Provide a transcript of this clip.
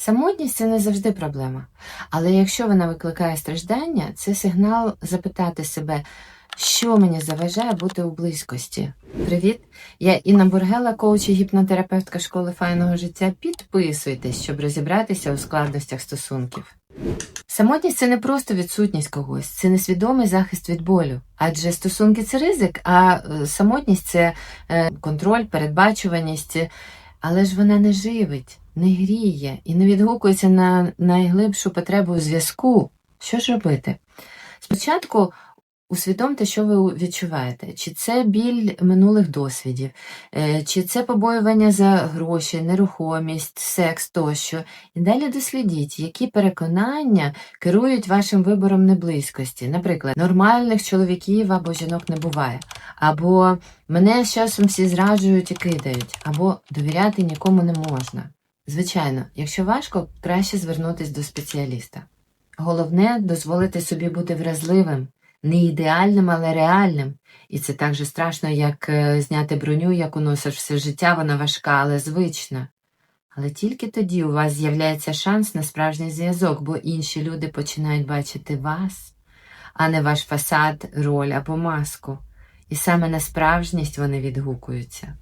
Самотність це не завжди проблема. Але якщо вона викликає страждання, це сигнал запитати себе, що мені заважає бути у близькості. Привіт! Я Інна Бургела, коуч і гіпнотерапевтка школи файного життя. Підписуйтесь, щоб розібратися у складностях стосунків. Самотність це не просто відсутність когось, це несвідомий захист від болю. Адже стосунки це ризик, а е, самотність це е, контроль, передбачуваність. Але ж вона не живить, не гріє і не відгукується на найглибшу потребу зв'язку. Що ж робити? Спочатку усвідомте, що ви відчуваєте. Чи це біль минулих досвідів, е, чи це побоювання за гроші, нерухомість, секс тощо. І далі дослідіть, які переконання керують вашим вибором неблизькості. Наприклад, нормальних чоловіків або жінок не буває, або мене з часом всі зраджують і кидають, або довіряти нікому не можна. Звичайно, якщо важко, краще звернутися до спеціаліста. Головне дозволити собі бути вразливим, не ідеальним, але реальним. І це так же страшно, як е, зняти броню, яку носиш все життя, вона важка, але звична. Але тільки тоді у вас з'являється шанс на справжній зв'язок, бо інші люди починають бачити вас, а не ваш фасад, роль або маску. І саме на справжність вони відгукуються.